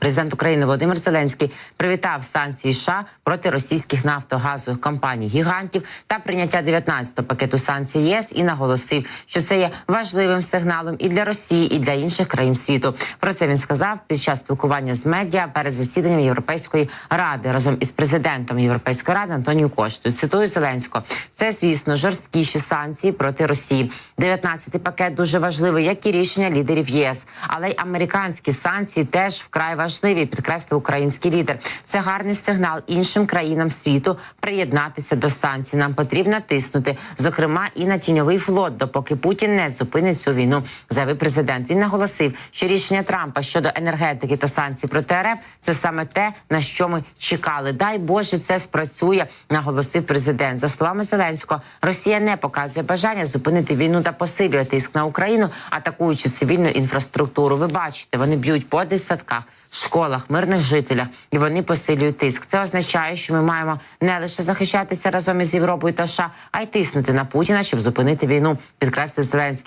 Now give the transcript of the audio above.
Президент України Володимир Зеленський привітав санкції США проти російських нафтогазових компаній гігантів та прийняття 19-го пакету санкцій ЄС і наголосив, що це є важливим сигналом і для Росії, і для інших країн світу. Про це він сказав під час спілкування з медіа перед засіданням Європейської ради разом із президентом Європейської ради Антоніо Коштою. Цитую Зеленського. Це звісно жорсткіші санкції проти Росії. 19-й пакет дуже важливий, як і рішення лідерів ЄС, але й американські санкції теж вкрай важливі. Підкреслив український лідер. Це гарний сигнал іншим країнам світу приєднатися до санкцій. Нам потрібно тиснути, зокрема і на тіньовий флот, допоки Путін не зупинить цю війну. Заявив президент. Він наголосив, що рішення Трампа щодо енергетики та санкцій проти РФ це саме те, на що ми чекали. Дай Боже, це спрацює. Наголосив президент. За словами Зеленського, Росія не показує бажання зупинити війну та посилює тиск на Україну, атакуючи цивільну інфраструктуру. Ви бачите, вони б'ють по дитсадках. Школах, мирних жителях, і вони посилюють тиск. Це означає, що ми маємо не лише захищатися разом із Європою та США, а й тиснути на Путіна, щоб зупинити війну. Підкреслив Зеленський.